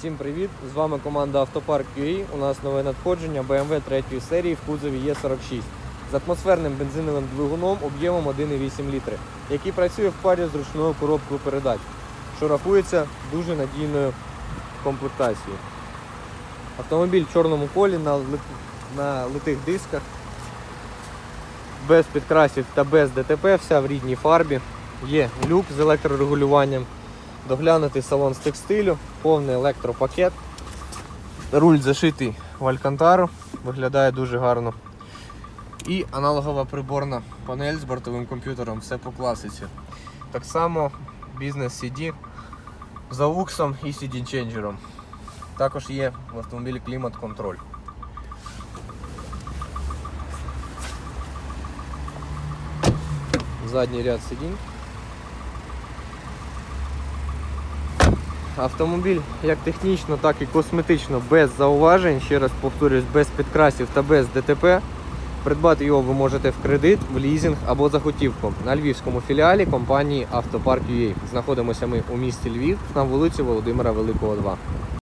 Всім привіт! З вами команда Автопарк UA. У нас нове надходження BMW 3 серії в кузові Е46 з атмосферним бензиновим двигуном об'ємом 1,8 літри, який працює в парі з ручною коробкою передач, що рахується дуже надійною комплектацією. Автомобіль в чорному колі на, лит- на литих дисках, без підкрасів та без ДТП, вся в рідній фарбі. Є люк з електрорегулюванням, доглянутий салон з текстилю, повний електропакет. Руль зашитий в Алькантару, виглядає дуже гарно. І аналогова приборна панель з бортовим комп'ютером, все по класиці. Так само бізнес CD з AUX і CD ченджером. Також є в автомобілі клімат-контроль. Задній ряд сидінь. Автомобіль як технічно, так і косметично без зауважень, ще раз повторюсь, без підкрасів та без ДТП. Придбати його ви можете в кредит, в лізинг або за готівку на львівському філіалі компанії Автопарк UA. Знаходимося ми у місті Львів на вулиці Володимира Великого 2.